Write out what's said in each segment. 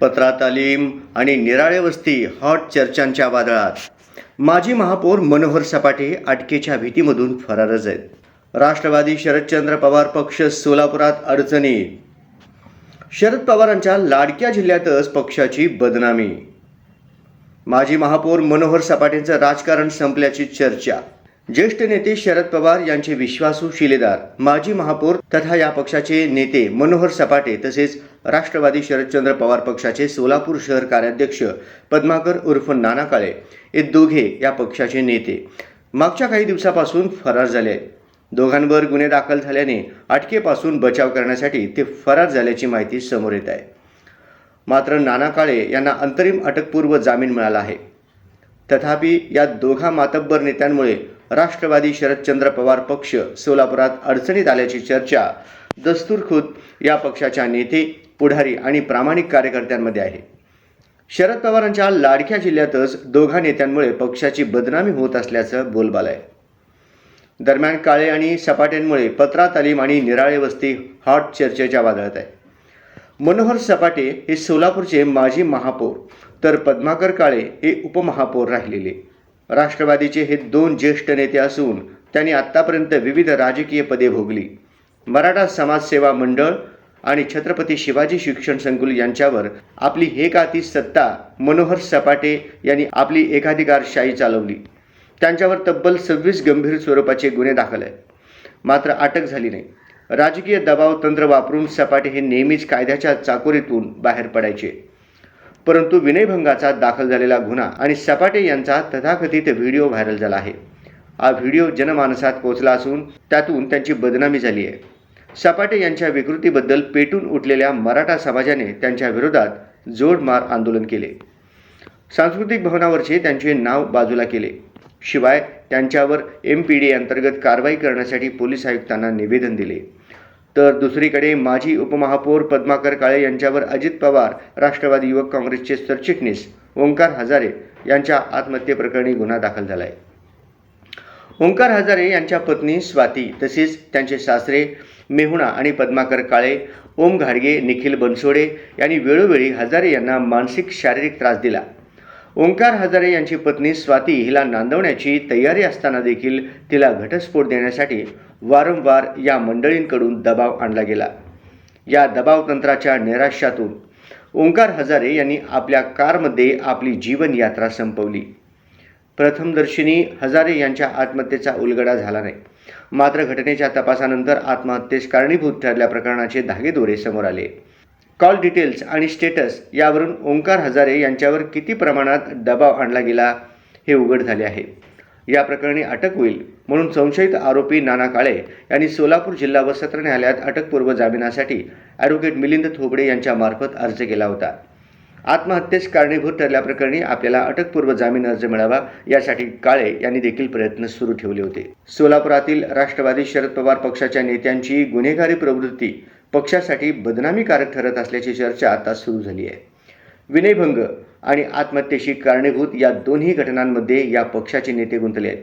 पत्रा तालीम आणि निराळे वस्ती हॉट चर्चांच्या वादळात. माजी महापौर मनोहर सपाटे अटकेच्या भीतीमधून फरारच आहेत. राष्ट्रवादी शरदचंद्र पवार पक्ष सोलापुरात अडचणी. शरद पवारांच्या लाडक्या जिल्ह्यातच पक्षाची बदनामी. माजी महापौर मनोहर सपाटेंचं राजकारण संपल्याची चर्चा. ज्येष्ठ नेते शरद पवार यांचे विश्वासू शिलेदार माजी महापौर तथा या पक्षाचे नेते मनोहर सपाटे तसेच राष्ट्रवादी शरदचंद्र पवार पक्षाचे सोलापूर शहर कार्याध्यक्ष पद्माकर उर्फ नाना काळे हे दोघे या पक्षाचे नेते. मागच्या काही दिवसापासून फरार झाले आहेत. दोघांवर गुन्हे दाखल झाल्याने अटकेपासून बचाव करण्यासाठी ते फरार झाल्याची माहिती समोर येत आहे. मात्र नाना काळे यांना अंतरिम अटकपूर्व जामीन मिळाला आहे. तथापि या दोघा मातब्बर नेत्यांमुळे राष्ट्रवादी शरदचंद्र पवार पक्ष सोलापुरात अडचणीत आल्याची चर्चा. दस्तूरखुद या पक्षाच्या नेते पुढारी आणि प्रामाणिक कार्यकर्त्यांमध्ये आहे. शरद पवारांच्या लाडक्या जिल्ह्यातच दोघा नेत्यांमुळे पक्षाची बदनामी होत असल्याचं बोलबाल आहे. दरम्यान काळे आणि सपाटेंमुळे पत्रा तालीम आणि निराळे वस्ती हॉट चर्चेच्या वादळात आहे. मनोहर सपाटे हे सोलापूरचे माजी महापौर तर पद्माकर काळे हे उपमहापौर राहिलेले. राष्ट्रवादीचे हे दोन ज्येष्ठ नेते असून त्यांनी आत्तापर्यंत विविध राजकीय पदे भोगली. मराठा समाजसेवा मंडळ आणि छत्रपती शिवाजी शिक्षण संकुल यांच्यावर आपली हे सत्ता मनोहर सपाटे यांनी आपली एकाधिकारशाही चालवली. त्यांच्यावर तब्बल सव्वीस गंभीर स्वरूपाचे गुन्हे दाखल आहेत. मात्र अटक झाली नाही. राजकीय दबाव तंत्र वापरून सपाटे हे नेहमीच कायद्याच्या चाकोरीतून बाहेर पडायचे. परंतु विनयभंगाचा दाखल झालेला गुन्हा आणि सपाटे यांचा तथाकथित व्हिडिओ व्हायरल झाला आहे. हा व्हिडिओ जनमानसात पोहोचला असून त्यातून त्यांची बदनामी झाली आहे. सपाटे यांच्या विकृतीबद्दल पेटून उठलेल्या मराठा समाजाने त्यांच्या विरोधात जोडमार आंदोलन केले. सांस्कृतिक भवनावरचे त्यांचे नाव बाजूला केले. शिवाय त्यांच्यावर एम पी डी अंतर्गत कारवाई करण्यासाठी पोलीस आयुक्तांना निवेदन दिले. तर दुसरीकडे माजी उपमहापौर पद्माकर काळे यांच्यावर अजित पवार राष्ट्रवादी युवक काँग्रेसचे सरचिटणीस ओंकार हजारे यांच्या आत्महत्येप्रकरणी गुन्हा दाखल झाला आहे ओंकार हजारे यांच्या पत्नी स्वाती तसेच त्यांचे सासरे मेहुणा आणि पद्माकर काळे ओम घाडगे निखिल बनसोडे यांनी वेळोवेळी हजारे यांना मानसिक शारीरिक त्रास दिला. ओंकार हजारे यांची पत्नी स्वाती हिला नांदवण्याची तयारी असताना देखील तिला घटस्फोट देण्यासाठी वारंवार या मंडळींकडून दबाव आणला गेला. या दबाव तंत्राच्या नैराश्यातून ओंकार हजारे यांनी आपल्या कारमध्ये आपली जीवनयात्रा संपवली. प्रथमदर्शिनी हजारे यांच्या आत्महत्येचा उलगडा झाला नाही. मात्र घटनेच्या तपासानंतर आत्महत्येस कारणीभूत ठरल्या प्रकरणाचे धागेदोरे समोर आले. कॉल डिटेल्स आणि स्टेटस यावरून ओंकार हजारे यांच्यावर किती प्रमाणात दबाव आणला गेला हे उघड झाले आहे. या प्रकरणी अटक होईल म्हणून संशयित आरोपी नाना काळे यांनी सोलापूर जिल्हा व सत्र न्यायालयात अटकपूर्व जामिनासाठी ॲडव्होकेट मिलिंद थोबडे यांच्यामार्फत अर्ज केला होता. आत्महत्येस कारणीभूत ठरल्याप्रकरणी आपल्याला अटकपूर्व जामीन अर्ज मिळावा यासाठी काळे यांनी देखील प्रयत्न सुरू ठेवले होते. सोलापुरातील राष्ट्रवादी शरद पवार पक्षाच्या नेत्यांची गुन्हेगारी प्रवृत्ती पक्षासाठी बदनामीकारक ठरत असल्याची चर्चा आता सुरू झाली आहे. विनयभंग आणि आत्महत्येशी कारणीभूत या दोन्ही घटनांमध्ये या पक्षाचे नेते गुंतले आहेत.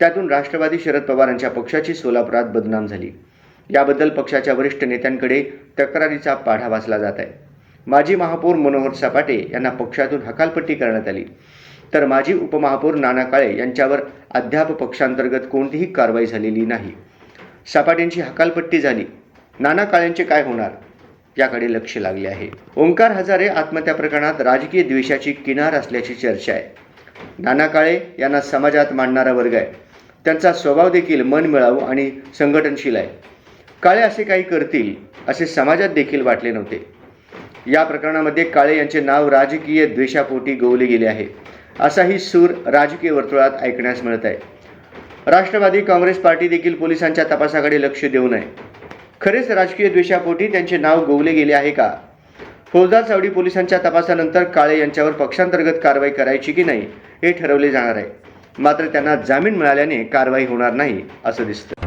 त्यातून राष्ट्रवादी शरद पवारांच्या पक्षाची सोलापुरात बदनाम झाली. याबद्दल पक्षाच्या वरिष्ठ नेत्यांकडे तक्रारीचा पाढा वाचला जात आहे. माजी महापौर मनोहर सपाटे यांना पक्षातून हकालपट्टी करण्यात आली. तर माजी उपमहापौर नाना काळे यांच्यावर अद्याप पक्षांतर्गत कोणतीही कारवाई झालेली नाही. सपाटेंची हकालपट्टी झाली. नाना काळेंचे काय होणार? याकडे लक्ष लागले आहे. ओंकार हजारे आत्महत्या प्रकरणात राजकीय द्वेषाची किनार असल्याची चर्चा आहे. नाना काळे यांना समाजात मांडणारा वर्ग आहे. त्यांचा स्वभाव देखील मन मिळावू आणि संघटनशील आहे. काळे असे काही करतील असे समाजात देखील वाटले नव्हते. या प्रकरणामध्ये काळे यांचे नाव राजकीय द्वेषापोटी गोवले गेले आहे. असाही सूर राजकीय वर्तुळात ऐकण्यास मिळत आहे. राष्ट्रवादी काँग्रेस पार्टी देखील पोलिसांच्या तपासाकडे लक्ष देऊ नये. खरेच राजकीय द्वेषापोटी त्यांचे नाव गोवले गेले आहे का? फौजदार चावडी पोलिसांच्या तपासानंतर काळे यांच्यावर पक्षांतर्गत कारवाई करायची की नाही हे ठरवले जाणार आहे. मात्र त्यांना जामीन मिळाल्याने कारवाई होणार नाही असं दिसतं